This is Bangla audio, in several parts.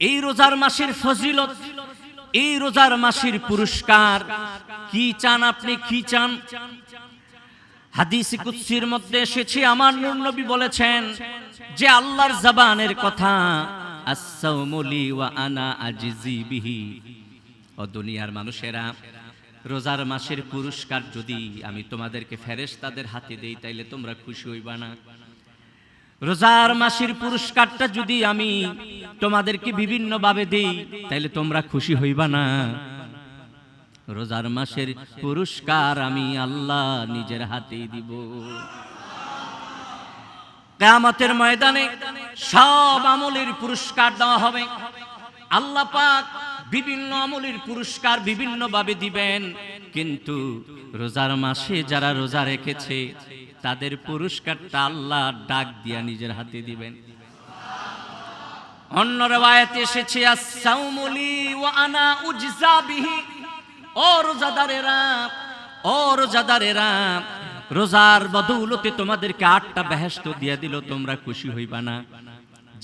এই রোজার মাসের ফজিলত, এই রোজার মাসের পুরস্কার। কি চান আপনি? কি চান? হাদিস কুৎসির মধ্যে এসেছে, আমার নূর নবী বলেছেন যে আল্লাহর জবানের কথা আসাউমুলি ওয়া আনা আজিজি বিহি। ও দুনিয়ার মানুষেরা, রোজার মাসের পুরস্কার যদি আমি তোমাদেরকে ফেরেশতাদের হাতে দেই, তাইলে তোমরা খুশি হইবা না। রোজার মাসির পুরস্কারটা যদি আমি তোমাদেরকে বিভিন্ন ভাবে দেই, তাইলে তোমরা খুশি হইবা না। রোজার মাসের পুরস্কার আমি আল্লাহ নিজের হাতেই দিব। কেয়ামতের ময়দানে সব আমলের পুরস্কার দেওয়া হবে। আল্লাহ পাক বিভিন্ন আমলের পুরস্কার বিভিন্ন ভাবে দিবেন। কিন্তু রোজার মাসে যারা রোজা রেখেছে তাদের পুরস্কারটা আল্লাহ ডাক দিয়া নিজের হাতে দিবেন। অন্য রেওয়ায়াতে এসেছে আসাউমুলি ওয়া আনা উজজা বিহি। ও রোজাদারেরা ও রোজাদারেরা, রোজার বদৌলতে তোমাদেরকে আটটা বেহেস্ত দিয়া দিল, তোমরা খুশি হইবা না।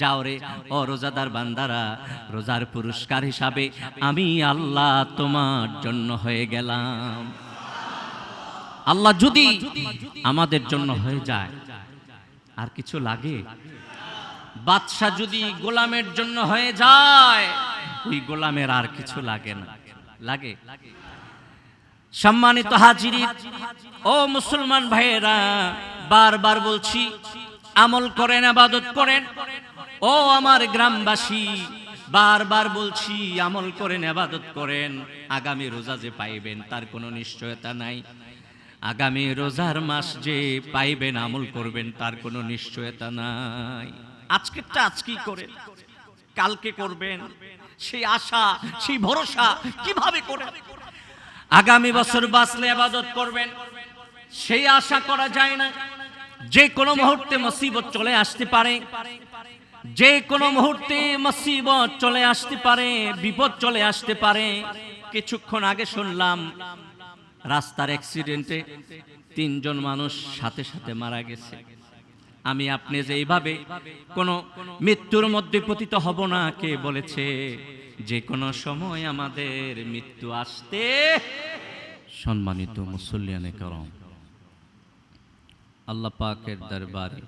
যাও রে, ও রোজাদার বান্দারা, রোজার পুরস্কার হিসাবে আমি আল্লাহ তোমার জন্য হয়ে গেলাম। আল্লাহ যদি আমাদের জন্য হয়ে যায়, আর কিছু লাগে? বাদশা যদি গোলামের জন্য হয়ে যায়, ওই গোলামের আর কিছু লাগে না। লাগে? সম্মানিত হাজিরি, ও মুসলমান ভাইয়েরা, বারবার বলছি, আমল করেন, আবাদত করেন। ও আমার গ্রামবাসী, বারবার বলছি, আমল করেন, আবাদত করেন। আগামী রোজা যে পাইবেন, তার কোনো নিশ্চয়তা নাই। আগামী রোজার মাস যে পাইবেন, আমল করবেন, তার কোনো নিশ্চয়তা নাই। আজকেরটা আজকেই করেন? কালকে করবেন? সেই আশা, সেই ভরসা কীভাবে করেন? আগামী বছর বাঁচলে আবাদত করবেন। সেই আশা করা যায় না। যে কোনো মুহূর্তে মুসিবত চলে আসতে পারে। যে কোনো মুহূর্তে মুসিবত চলে আসতে পারে, বিপদ চলে আসতে পারে। কিছুক্ষণ আগে শুনলাম রাস্তার অ্যাক্সিডেন্টে তিনজন মানুষ সাথে সাথে মারা গেছে। আমি আপনি যে এইভাবে কোনো মৃত্যুর মধ্যে পতিত হব না, কে বলেছে? যে কোনো সময় আমাদের মৃত্যু আসতে সম্মানিত মুসল্লিয়ানে করম, আল্লাহ পাকের দরবারে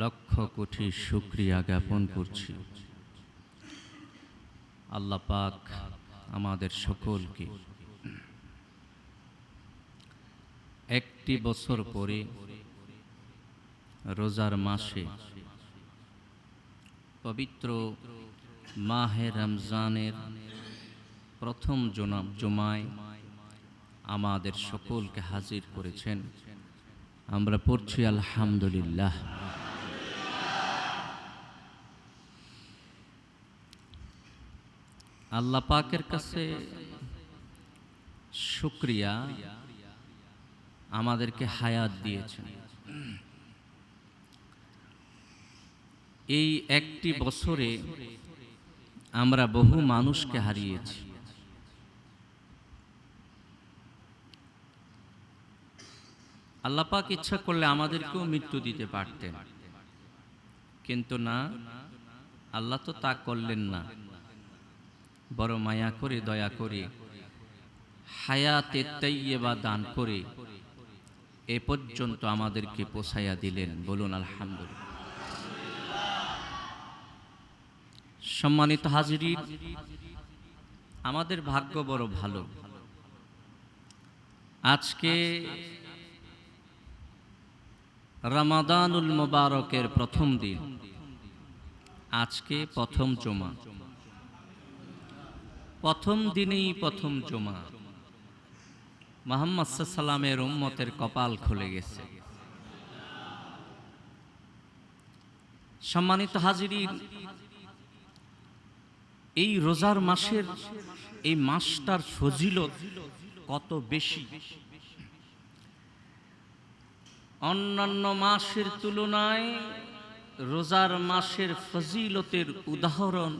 লক্ষ কোটি শুক্রিয়া জ্ঞাপন করছি। আল্লাহ পাক আমাদের সকলকে একটি বছর পরে রোজার মাসে পবিত্র মাহে রমজানের প্রথম জমায় আমাদের সকলকে হাজির করেছেন। আমরা পড়ছি আলহামদুলিল্লাহ। আল্লাহ পাকের কাছে শুক্রিয়া। আমাদেরকে হায়াত দিয়েছেন। এই একটি বছরে আমরা বহু মানুষকে হারিয়েছি। আল্লাপাক ইচ্ছা করলে আমাদেরকেও মৃত্যু দিতে পারতেন। কিন্তু না, আল্লাহ তো তা করলেন না। বড় মায়া করে, দয়া করে, হায়াতে বা দান করে এ পর্যন্ত আমাদেরকে পোষাইয়া দিলেন। বলুন, আলহামদুলিল্লাহ। সম্মানিত হাজিরি, আমাদের ভাগ্য বড় ভালো। আজকে রামাদানুল মোবারকের প্রথম দিন। আজকে প্রথম জমা। প্রথম দিনেই প্রথম জমা। মোহাম্মদ সাল্লামের উম্মতের কপাল খুলে গেছে। সম্মানিত হাজিরিন, এই রোজার মাসের এই মাসটার ফজিলত কত বেশি? অন্যান্য মাসের তুলনায় রোজার মাসের ফজিলতের উদাহরণ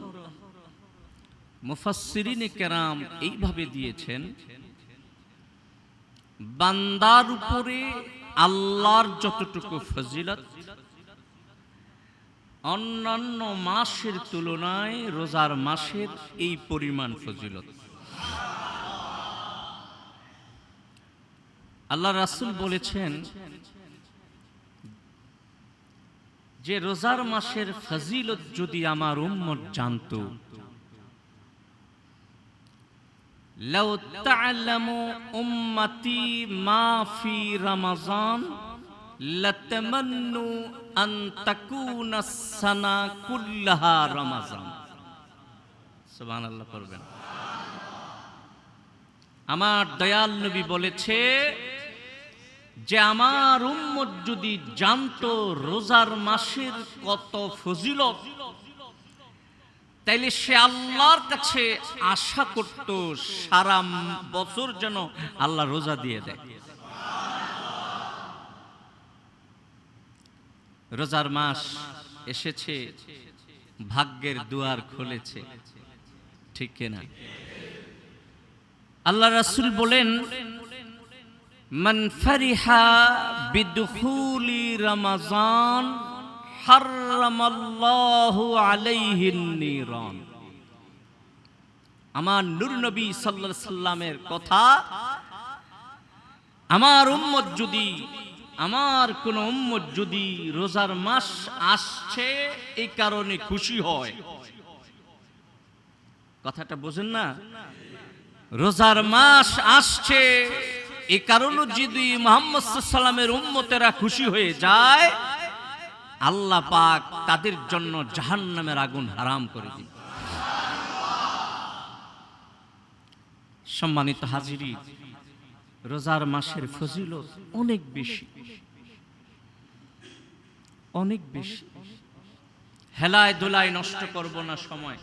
মুফাসসিরিনে কেরাম এইভাবে দিয়েছেন বান্দার উপরে আল্লাহর যতটুকু ফজিলত, অন্যান্য মাসের তুলনায় রোজার মাসের এই পরিমাণ ফজিলত। আল্লাহ রাসুল বলেছেন যে রোজার মাসের ফজিলত যদি আমার উম্মত জানতো لو تعلم أمتي ما في رمضان لتمنوا أن تكون السنة كلها رمضان সুবহান আল্লাহ করবেন আমার দয়াল নবী বলেছে যে আমার উম্মত যদি জানতো রোজার মাসের কত ফজিলত তাইলে সে আল্লাহর কাছে আশা করত সারা বছর যেন আল্লাহ রোজা দিয়ে দেয়। রোজার মাস এসেছে, ভাগ্যের দুয়ার খুলেছে। ঠিক কিনা? আল্লাহ রাসূল বলেন, মান ফারিহা বিদুখুলি রমাজান আমার নূর নবী সাল্লাল্লাহু সাল্লামের কথা, আমার উম্মত যদি, আমার কোন উম্মত যদি রোজার মাস আসছে এই কারণে খুশি হয়। কথাটা বোঝেন না? রোজার মাস আসছে এই কারণে যদি মোহাম্মদ সাল্লামের উম্মতেরা খুশি হয়ে যায় আল্লাহ পাক তাদের জন্য জাহান্নামের আগুন হারাম করে দিন। সম্মানিত হাজিরি, রোজার মাসের ফজিলত অনেক বেশি। অনেক বেশি। হেলায় দোলায় নষ্ট করব না সময়।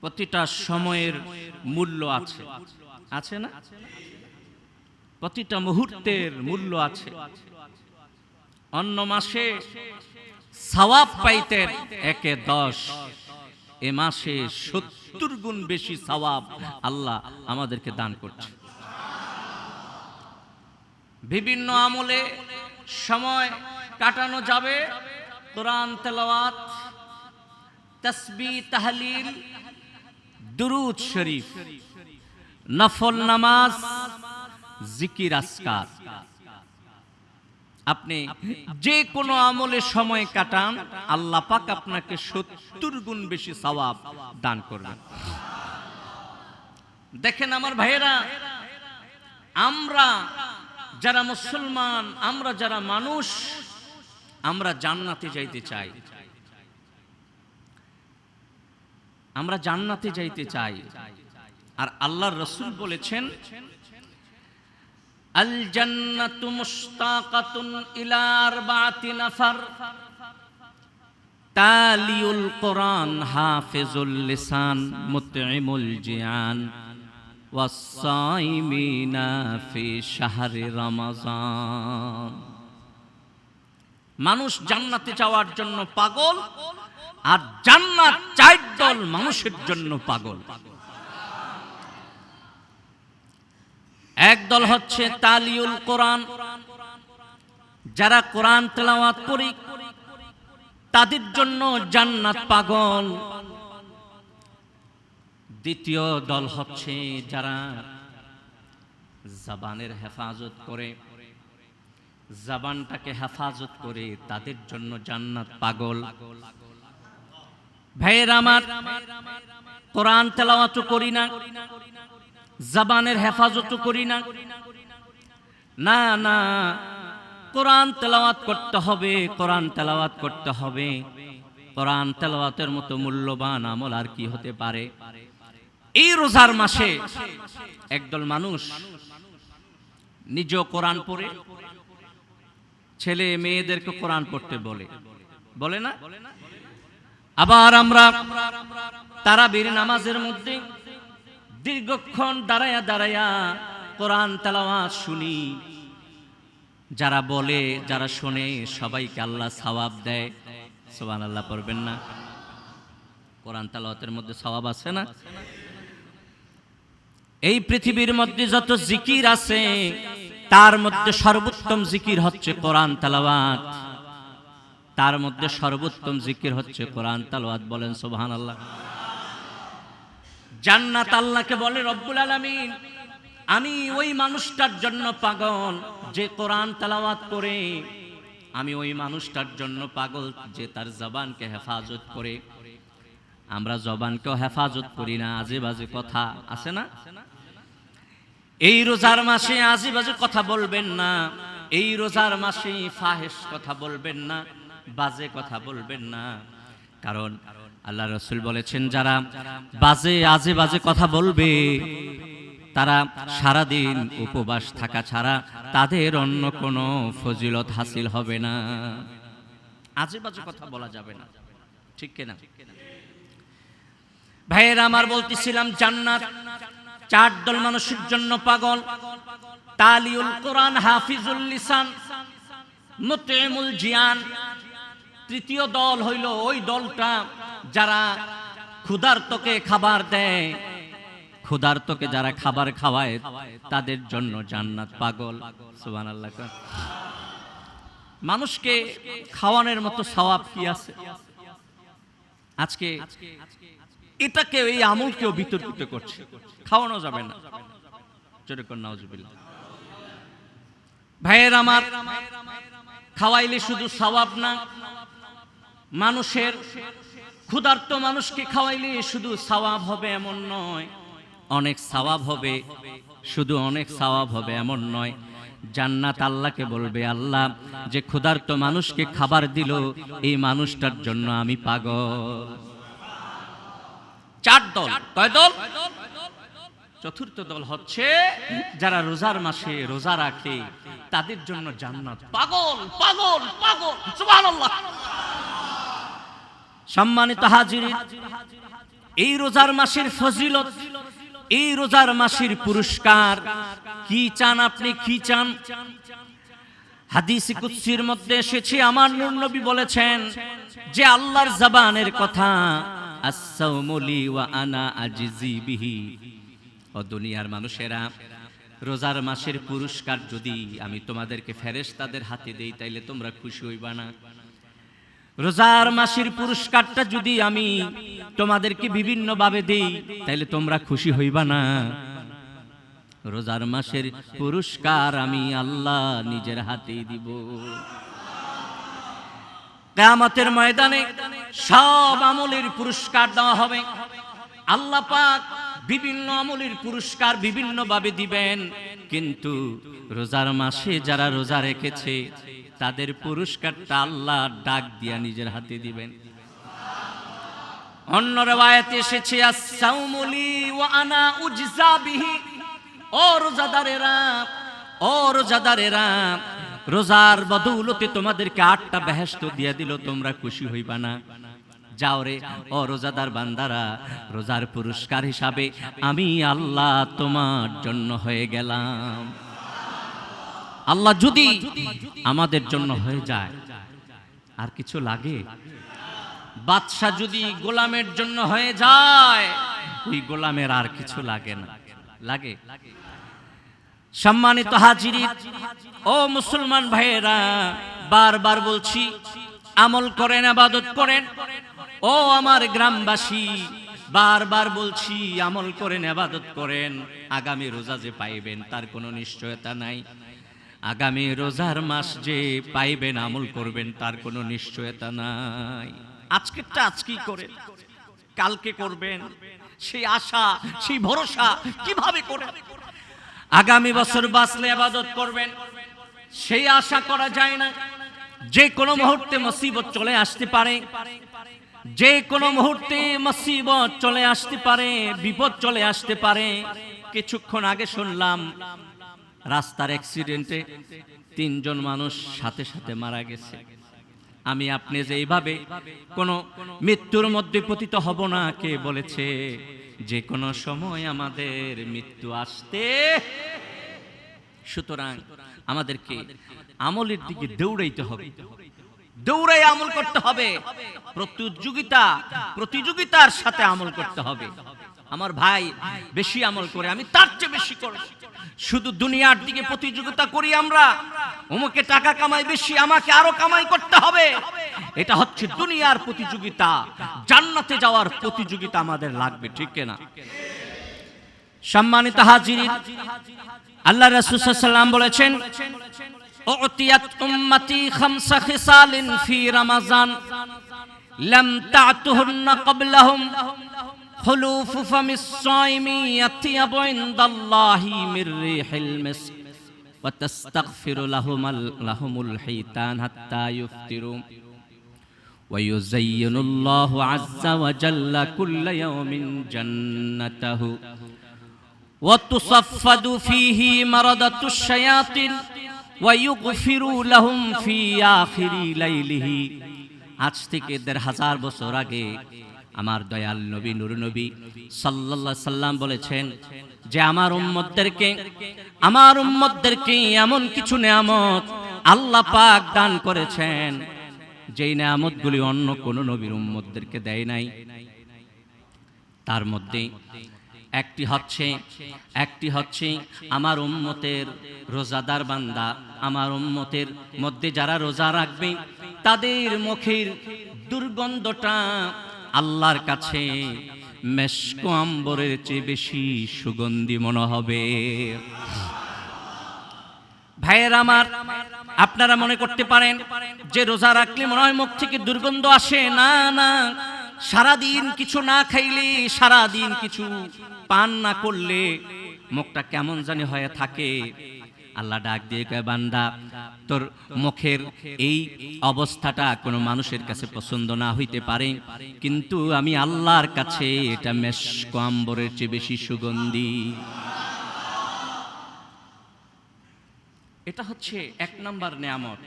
প্রতিটা সময়ের মূল্য আছে। আছে না? প্রতিটা মুহূর্তের মূল্য আছে। অন্য মাসে সওয়াব পাইতেন একে দশ। এ মাসে সত্তর গুণ বেশি সওয়াব আল্লাহ আমাদেরকে দান করছে বিভিন্ন আমলে সময় কাটানো যাবে। কোরআন তেলাওয়াত, তসবি, তাহলিল, দুরুদ শরীফ, নফল নামাজ, জিকির আসকার আপনি যে কোনো আমলে সময় কাটান, আল্লাহ পাক আপনাকে সত্তর গুণ বেশি সওয়াব দান করবেন। দেখেন আমার ভাইয়েরা, আমরা যারা মুসলমান, আমরা যারা মানুষ, আমরা জান্নাতে যাইতে চাই। আমরা জান্নাতে যাইতে চাই। আর আল্লাহর রসুল বলেছেন আল জান্নাতু নাফার তালিউল কোরআন জিয়ান মানুষ জান্নাতে যাওয়ার জন্য পাগল আর জান্নাত চার দল মানুষের জন্য পাগল পাগল। এক দল হচ্ছে তালিউল কোরআন। যারা কোরআন তেলাওয়াত করি, তাদের জন্য জান্নাত পাগল। দ্বিতীয় দল হচ্ছে যারা জাবানের হেফাজত করে, জাবানটাকে হেফাজত করে তাদের জন্য জান্নাত পাগল। ভাইয়ের আমার, কোরআন তেলাওয়াত করি না। জাবানের হেফাজত করি না। না না, কোরআন তেলাওয়াত করতে হবে, কোরআন তেলাওয়াত করতে হবে। কোরআন তেলাওয়াতের মতো মূল্যবান আমল আর কি হতে পারে? এই রোজার মাসে একদল মানুষ নিজ কোরআন পড়ে, ছেলে মেয়েদেরকে কোরআন পড়তে বলে। বলে না? আবার আমরা তারা বীর নামাজের মধ্যে দীর্ঘক্ষণ দাঁড়ায়া দাঁড়ায়া কোরআন তেলাওয়াত শুনি। যারা বলে, যারা শোনে, সবাইকে আল্লাহ সওয়াব দেয়। সোবান আল্লাহ পড়বেন না? কোরআন তেলাওয়াতের মধ্যে সওয়াব আছে না? এই পৃথিবীর মধ্যে যত জিকির আছে, তার মধ্যে সর্বোত্তম জিকির হচ্ছে কোরআন তেলাওয়াত। তার মধ্যে সর্বোত্তম জিকির হচ্ছে কোরআন তালাওয়াত, বলেন সুবহান আল্লাহ জান্নাত আল্লাহকে বলে রব্বুল আলামিন। আমি ওই মানুষটার জন্য পাগল যে কোরআন তালাওয়াত করে। আমি ওই মানুষটার জন্য পাগল যে তার জবানকে হেফাজত করে। আমরা জবানকেও হেফাজত করি না আজে বাজে কথা আছে না? এই রোজার মাসে আজে বাজে কথা বলবেন না, এই রোজার মাসে ফাহেস কথা বলবেন না, বাজে কথা বলবেন না। কারণ আল্লাহ রসুল বলেছেন, যারা বাজে, আজে বাজে কথা বলবে, তারা সারাদিন উপবাস থাকা ছাড়া তাদের অন্য কোনো ফজিলত হাসিল হবে না। আজে বাজে কথা বলা যাবে না। ঠিক কিনা? ভাইয়ের, আমার বলতেছিলাম, জান্নাত চার দল মানুষের জন্য পাগল। তালিউল কোরআন, হাফিজুল লিসান, মুতইমুল জিয়ান। তৃতীয় দল হইল ওই দলটা যারা ক্ষুধার্তকে খাবার দেয়, ক্ষুধার্তকে যারা খাবার খাওয়ায়, তাদের জন্য জান্নাত পাগল। মানুষকে খাওয়ানোর মতো সওয়াব কি আছে? আজকে এটাকে, এই আমলকেও বিতর্কিত করছে। খাওয়ানো যাবে না। নাউজুবিল্লাহ। ভাইয়ের আমার, খাওয়াইলে শুধু সওয়াব না, মানুষের ক্ষুধার্ত মানুষকে খাওয়াইলে শুধু সওয়াব হবে এমন নয়। অনেক সওয়াব হবে, শুধু অনেক সওয়াব হবে এমন নয়। জান্নাত আল্লাহকে বলবে, আল্লাহ, যে ক্ষুধার্ত মানুষকে খাবার দিল, এই মানুষটার জন্য আমি পাগল। চার দল, কয় দল? চতুর্থ দল হচ্ছে, যারা রোজার মাসে রোজা রাখে, তাদের জন্য জান্নাত। পাগল পাগল পাগল, সুবহানাল্লাহ। সম্মানিত হাজিরি এই রোজার মাসের ফজিলত, এই রোজার মাসের পুরস্কার, কি চান আপনি, কি চান? কুৎসির মধ্যে এসেছে, আমার নূর নবী বলেছেন যে আল্লাহর জবানের কথা দুনিয়ার মানুষেরা, রোজার মাসের পুরস্কার যদি আমি তোমাদেরকে ফেরেশতাদের হাতে দেই, তাইলে তোমরা খুশি হইবা না। রোজার মাসির পুরস্কারটা যদি আমি তোমাদেরকে বিভিন্ন ভাবে দেই, তাইলে তোমরা খুশি হইবা না। রোজার মাসের পুরস্কার আমি আল্লাহ নিজের হাতেই দিব। কেয়ামতের ময়দানে সব আমলের পুরস্কার দেওয়া হবে। আল্লাহ পাক বিভিন্ন আমলের পুরস্কার বিভিন্ন ভাবে দিবেন। কিন্তু রোজার মাসে যারা রোজা রেখেছে তাদের পুরস্কারটা আল্লাহ ডাক দিয়া নিজের হাতে দিবেন। অন্য রেওয়ায়াতে এসেছে আসাউমুলি ওয়া আনা উজজা বিহি। ও রোজাদারেরা ও রোজাদারেরা, রোজার বদৌলতে তোমাদেরকে আটটা বেহেস্ত দিয়া দিল, তোমরা খুশি হইবা না। যাও রে, ও রোজাদার বান্দারা, রোজার পুরস্কার হিসাবে আমি আল্লাহ তোমার জন্য হয়ে গেলাম। আল্লাহ যদি আমাদের জন্য হয়ে যায়, আর কিছু লাগে? বাদশাহ যদি গোলামের জন্য হয়ে যায়, ওই গোলামের আর কিছু লাগে না। লাগে? সম্মানিত হাজিরি, ও মুসলমান ভাইয়েরা, বারবার বলছি, আমল করেন, আবাদত করেন। ও আমার গ্রামবাসী, বারবার বলছি, আমল করেন, আবাদত করেন। আগামী রোজা যে পাইবেন, তার কোনো নিশ্চয়তা নাই। আগামী রোজার মাস যে পাইবেন, আমল করবেন, তার কোনো নিশ্চয়তা নাই। আজকেরটা আজকেই করে কালকে করবেন? সেই আশা, সেই ভরসা কীভাবে করেন? আগামী বছর বাঁচলে আবাদত করবেন। সেই আশা করা যায় না। যে কোনো মুহূর্তে মুসিবত চলে আসতে পারে। যে কোনো মুহূর্তে মুসিবত চলে আসতে পারে, বিপদ চলে আসতে পারে। কিছুক্ষণ আগে শুনলাম রাস্তার অ্যাক্সিডেন্টে তিনজন মানুষ সাথে সাথে মারা গেছে। আমি আপনি যে এইভাবে কোনো মৃত্যুর মধ্যে পতিত হব না, কে বলেছে? যে কোনো সময় আমাদের মৃত্যু আসতে সুতরাং আমাদেরকে আমলের দিকে দৌড়াইতে হবে। দৌড়াই আমল করতে হবে। প্রতিযোগিতা, প্রতিযোগিতার সাথে আমল করতে হবে। আমার ভাই বেশি আমল করে, আমি তার চেয়ে বেশি করব। শুধু দুনিয়ার দিকে প্রতিযোগিতা করি আমরা, অমুকে টাকা কামাই বেশি, আমাকে আরও কামাই করতে হবে। এটা হচ্ছে দুনিয়ার প্রতিযোগিতা, জান্নাতে যাওয়ার প্রতিযোগিতা আমাদের লাগবে, ঠিক না সম্মানিত হাজির আল্লাহ রাসূল বলেছেন, উতিয়াত উম্মতি খামসা খিসালিন ফি خلوف فم الصائم يطيب عند الله من ريح المسك وتستغفر لهم ال- لهم الحيتان حتى يفطروا ويزين الله عز وجل كل يوم جنته وتصفد فيه مردة الشياطين ويغفر لهم في آخر ليله আজ থেকে দেড় হাজার বছর আগে আমার দয়াল নবী, নুর নবী সাল্লাল্লাহু সাল্লাম বলেছেন যে আমার উম্মতদেরকে আমার উম্মতদেরকে এমন কিছু নেয়ামত আল্লাহ পাক দান করেছেন, যেই নেয়ামতগুলি অন্য কোনো নবীর উম্মতদেরকে দেয় নাই। তার মধ্যে একটি হচ্ছে একটি হচ্ছে আমার উম্মতের রোজাদার বান্দা, আমার উম্মতের মধ্যে যারা রোজা রাখবে, তাদের মুখের দুর্গন্ধটা আল্লাহর কাছে মেশকো আম্বরের চেয়ে বেশি সুগন্ধি মনে হবে। ভাইয়ের আমার, আপনারা মনে করতে পারেন যে রোজা রাখলে মনে হয় মুখ থেকে দুর্গন্ধ আসে? না না। সারাদিন কিছু না খাইলে, সারাদিন কিছু পান না করলে মুখটা কেমন জানি হয়ে থাকে। আল্লাহ ডাক দিয়ে কয়, বান্দা, তোর মুখের এই অবস্থাটা কোনো মানুষের কাছে পছন্দ না হইতে পারে। কিন্তু আমি আল্লাহর কাছে এটা মেশক আম্বরের চেয়ে বেশি সুগন্ধি। এটা হচ্ছে এক নাম্বার নেয়ামত,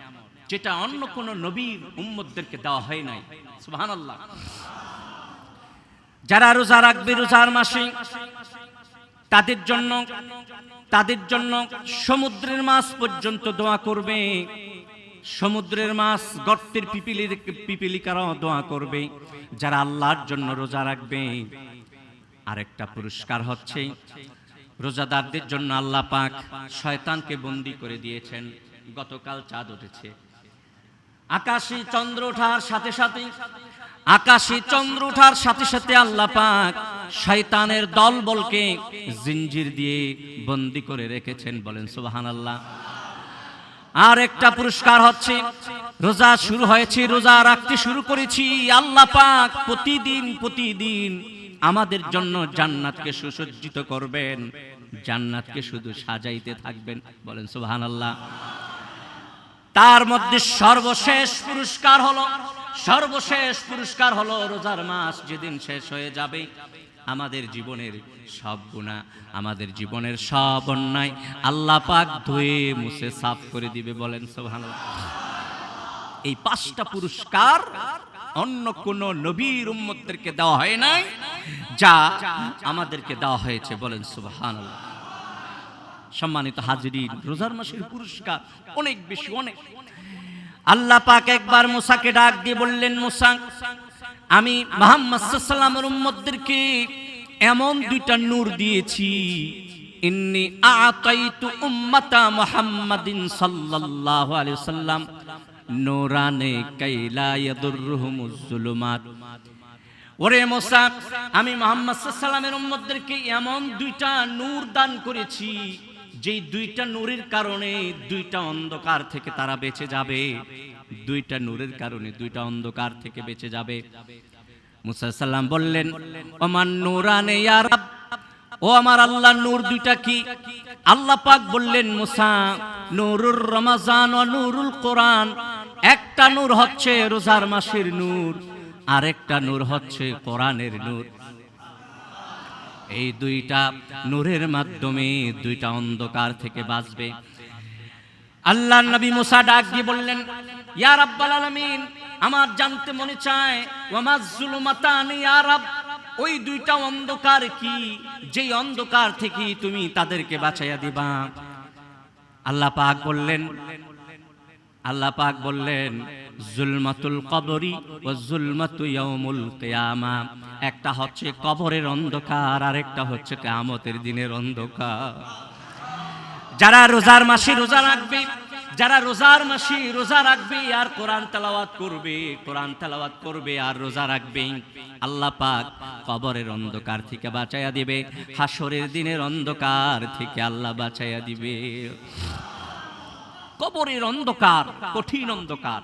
যেটা অন্য কোন নবীর উম্মতদেরকে দেওয়া হয় নাই। সুবহানাল্লাহ। যারা রোজা রাখবে রোজার মাসে তাদের জন্য তাদের জন্য সমুদ্রের মাছ পর্যন্ত দোয়া করবে। সমুদ্রের মাছ গর্তের পিপিলির পিপিলিকারাও দোয়া করবে, যারা আল্লাহর জন্য রোজা রাখবে। আরেকটা পুরস্কার হচ্ছে, রোজাদারদের জন্য আল্লাহ পাক শয়তানকে বন্দি করে দিয়েছেন। গতকাল চাঁদ উঠেছে। আকাশে চন্দ্র ওঠার সাথে সাথে আকাশে চন্দ্র ওঠার সাথে সাথে আল্লাহ পাক শয়তানের দল বলকে জিঞ্জির দিয়ে বন্দি করে রেখেছেন বলেন সুবাহান আল্লাহ আর একটা পুরস্কার হচ্ছে, রোজা শুরু হয়েছে, রোজা রাখতে শুরু করেছি, আল্লাহ পাক প্রতিদিন প্রতিদিন আমাদের জন্য জান্নাতকে সুসজ্জিত করবেন, জান্নাতকে শুধু সাজাইতে থাকবেন বলেন সুবহান আল্লাহ তার মধ্যে সর্বশেষ পুরস্কার হলো সর্বশেষ পুরস্কার হলো রোজার মাস, যেদিন শেষ হয়ে যাবে আমাদের জীবনের সব গুণা আমাদের জীবনের সব অন্যায় আল্লাহ পাক ধুয়ে মুছে সাফ করে দিবে বলেন সুবহানাল্লাহ। এই পাঁচটা পুরস্কার অন্য কোন নবীর উম্মতদেরকে দেওয়া হয় নাই, যা আমাদেরকে দেওয়া হয়েছে বলেন সুবহানাল্লাহ। সম্মানিত হাজিরিন, রোজার মাসের পুরস্কার অনেক বেশি, অনেক আল্লাহ পাক একবার মুসাকে ডাক দিয়ে বললেন, মুসা, আমি মোহাম্মদ সাল্লামের উম্মতদেরকে এমন দুইটা নূর দিয়েছি। ওরে মোসা, আমি মোহাম্মদ সাল্লামের উম্মতদেরকে এমন দুইটা নূর দান করেছি। যেই দুইটা নূরের কারণে দুইটা অন্ধকার থেকে তারা বেঁচে যাবে। দুইটা নূরের কারণে দুইটা অন্ধকার থেকে বেঁচে যাবে। মুসা সাল্লাম বললেন, ওমান নূরানে ইয়া রাব। ও আমার আল্লাহ, নূর দুইটা কি? আল্লাহ পাক বললেন, মুসা, নূরুর রমাজান ও নূরুল কোরআন। একটা নূর হচ্ছে রোজার মাসের নূর, আরেকটা নূর হচ্ছে কোরআনের নূর। এই দুইটা নূরের মাধ্যমে দুইটা অন্ধকার থেকে বাঁচবে। আল্লাহ নবী মুসা ডাক দিয়ে বললেন, ইয়া রাব্বাল আলামিন, আমার জানতে মনে চায় ওয়ামাজ জুলুমাতান ইয়া রাব, ওই দুইটা অন্ধকার কি? যেই অন্ধকার থেকে তুমি তাদেরকে বাঁচাইয়া দিবা। আল্লাহ পাক বললেন, আল্লাহ পাক বললেন জুলমাতুল কবরি ও জুলমাতু ইয়াউমুল একটা হচ্ছে কবরের অন্ধকার আর একটা হচ্ছে কিয়ামতের দিনের অন্ধকার। যারা রোজার মাসে রোজা রাখবে, যারা রোজার মাসি রোজা রাখবে আর কোরআন তালাওয়াত করবে, কোরআন তালাওয়াত করবে আর রোজা রাখবে, আল্লাহ পাক কবরের অন্ধকার থেকে বাঁচাইয়া দিবে হাসরের দিনের অন্ধকার থেকে আল্লাহ বাঁচাইয়া দিবে। কবরের অন্ধকার, কঠিন অন্ধকার।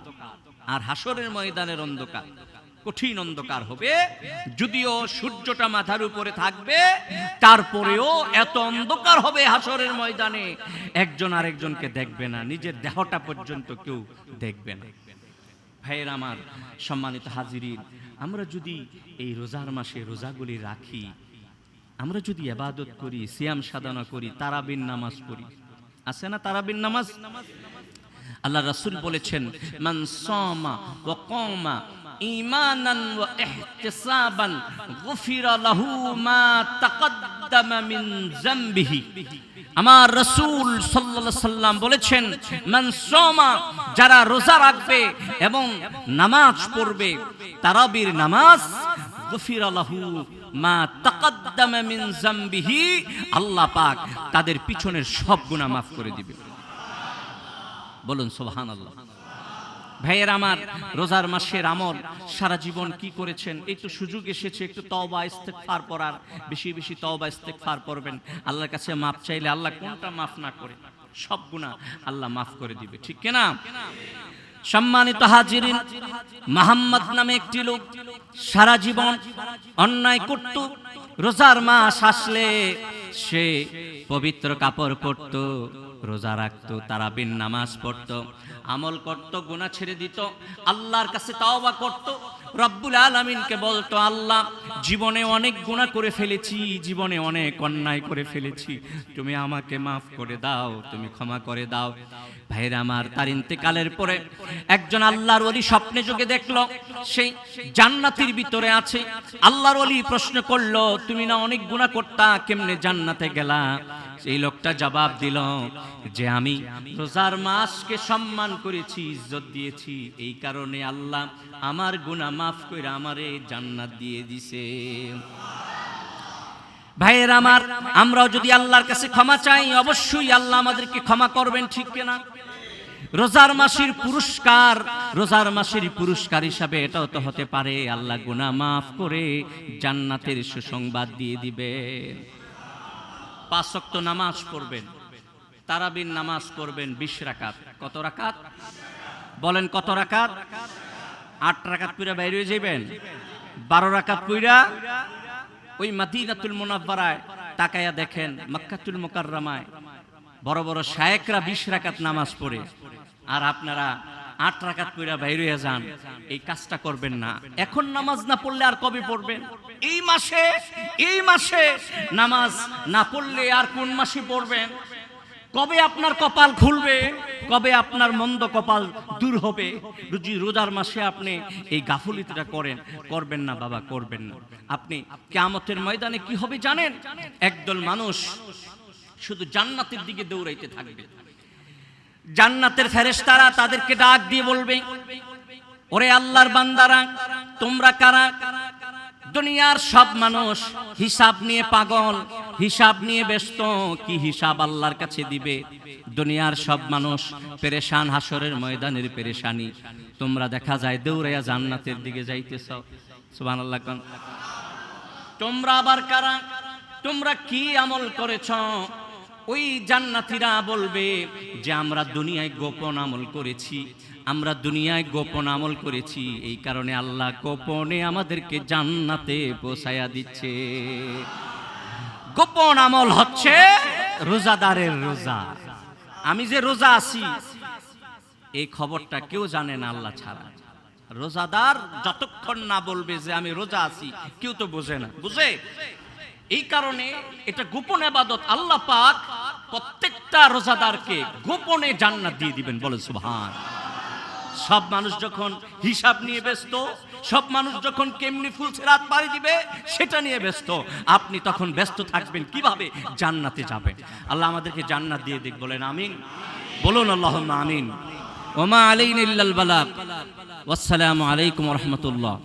আর হাসরের ময়দানের অন্ধকার। কঠিন অন্ধকার হবে। যদিও সূর্যটা মাথার উপরে থাকবে, তারপরেও এত অন্ধকার হবে হাসরের ময়দানে। একজন আরেকজনকে দেখবে না, নিজের দেহটা পর্যন্ত কেউ দেখবে না। ভাইয়ের আমার সম্মানিত হাজিরিন, আমরা যদি এই রোজার মাসে রোজাগুলি রাখি, আমরা যদি আবাদত করি, সিয়াম সাধনা করি, তারাবিন নামাজ পড়ি, আছে না তারাবিন নামাজ? আল্লাহ রাসূল বলেছেন মান সামা ওয়া কামা ঈমানান ওয়া ইহতিসাবান গুফিরা লাহু মা তাকদ্দামা মিন আমার রসুল সাল্লাম বলেছেন মান যারা রোজা রাখবে এবং নামাজ পড়বে তারাবির নামাজ গুফিরা লাহু মা তাকদ্দামা মিন আল্লাহ পাক তাদের পিছনের সব গুনাহ মাফ করে দিবে বলুন সোহান আল্লাহ ভাইয়ের আমার, রোজার মাসের আমল, সারা জীবন কি করেছেন? এই তো সুযোগ এসেছে, একটু তওবা, ইস্তেগফার পড়ার বেশি বেশি তওবা, ইস্তেগফার পড়বেন আল্লাহর কাছে মাপ চাইলে আল্লাহ কোনটা মাফ না করে, সব গুনাহ আল্লাহ মাফ করে দিবে, ঠিক কিনা? সম্মানিত হাজিরিন মোহাম্মদ নামে একটি লোক সারা জীবন অন্যায় করত, রোজার মাস আসলে সে পবিত্র কাপড় পরত। রোজা রাখতো তারাবিন নামাজ পড়তো, আমল করত, গুনাহ ছেড়ে দিত, আল্লাহর কাছে তাওবা করত, রব্বুল আলামিনকে বলতো, আল্লাহ, জীবনে অনেক গুনাহ করে ফেলেছি, জীবনে অনেক অন্যায় করে ফেলেছি, তুমি আমাকে মাফ করে দাও, তুমি ক্ষমা করে দাও। ভাইরা আমার, তার ইন্তেকালের পরে একজন আল্লাহর ওলি স্বপ্নে যোগে দেখল সেই জান্নাতের ভিতরে আছে। আল্লাহর ওলি প্রশ্ন করল, তুমি না অনেক গুনাহ করতা, কেমনে জান্নাতে গেলা? এই লোকটা জবাব দিল যে আমি রোজার মাসকে সম্মান করেছি, ইজ্জত দিয়েছি। এই কারণে আল্লাহ আমার গুণা মাফ করে আমারে জান্নাত দিয়ে দিছে। ভাইয়ের আমার, আমরাও যদি আল্লাহর কাছে ক্ষমা চাই, অবশ্যই আল্লাহ আমাদেরকে ক্ষমা করবেন, ঠিক কিনা? রোজার মাসির পুরস্কার, রোজার মাসের পুরস্কার হিসাবে এটাও তো হতে পারে, আল্লাহ গুনাহ মাফ করে জান্নাতের সুসংবাদ দিয়ে দিবে। পাঁচ ওয়াক্ত নামাজ পড়বেন। তারাবিন নামাজ পড়বেন বিশ রাকাত। কত রাকাত? বলেন কত রাকাত? আট রাকাত পুরা বাইরে যাবেন বারো রাকাত পুরা ওই মাদিনাতুল মুনাব্বারায় তাকায়া দেখেন মক্কাতুল মুকাররমায়। বড় বড় শায়েকরা বিশ রাকাত নামাজ পড়ে। আর আপনারা আট রাকাত পইরা বাইরে হয়ে যান। এই কাজটা করবেন না। এখন নামাজ না পড়লে আর কবে পড়বেন? এই মাসে এই মাসে নামাজ না পড়লে আর কোন মাসে পড়বেন? কবে আপনার কপাল খুলবে? কবে আপনার মন্দ কপাল দূর হবে? রুজি, রোজার মাসে আপনি এই গাফুলিতটা করেন। করবেন না বাবা, করবেন না। আপনি কেয়ামতের ময়দানে কি হবে জানেন? একদল মানুষ শুধু জান্নাতের দিকে দৌড়াইতে থাকবে। জান্নাতের ফেরেশতারা তাদেরকে ডাক দিয়ে বলবে, ওরে আল্লাহর বান্দারা, তোমরা কারা? দুনিয়ার সব মানুষ হিসাব নিয়ে পাগল, হিসাব নিয়ে ব্যস্ত, কি হিসাব আল্লাহর কাছে দিবে? দুনিয়ার সব মানুষ পেরেশান হাসরের ময়দানের পেরেশানি। তোমরা দেখা যায় দৌড়াইয়া জান্নাতের দিকে যাইতেছ। সুবহানাল্লাহ কোন। তোমরা আবার কারা? তোমরা কি আমল করেছ? ওই জান্নাতীরা বলবে যে, আমরা দুনিয়ায় গোপন আমল করেছি, আমরা দুনিয়ায় গোপন আমল করেছি। এই কারণে আল্লাহ গোপনে আমাদেরকে জান্নাতে পৌঁছায়া দিচ্ছে। গোপন আমল হচ্ছে রোজাদারের রোজা। আমি যে রোজা আছি, এই খবরটা কেউ জানে না আল্লাহ ছাড়া। রোজাদার যতক্ষণ না বলবে যে, আমি রোজা আছি কেউ তো বোঝে না। বুঝে? এই কারণে এটা গোপন আবাদত আল্লাহ পাক প্রত্যেকটা রোজাদারকে গোপনে জান্নাত দিয়ে দিবেন। বলে সুবহান। সব মানুষ যখন হিসাব নিয়ে ব্যস্ত, সব মানুষ যখন কেমনি ফুলছে রাত পাড়ি দিবে, সেটা নিয়ে ব্যস্ত। আপনি তখন ব্যস্ত থাকবেন কীভাবে? জান্নাতে যাবেন। আল্লাহ আমাদেরকে জান্নাত দিয়ে দিক, বলেন আমিন। বলুন আল্লাহ আমিন। ওমা আলাইন ইল্লাল বালাগ। ওয়াসসালামু আলাইকুম রহমতুল্লাহ।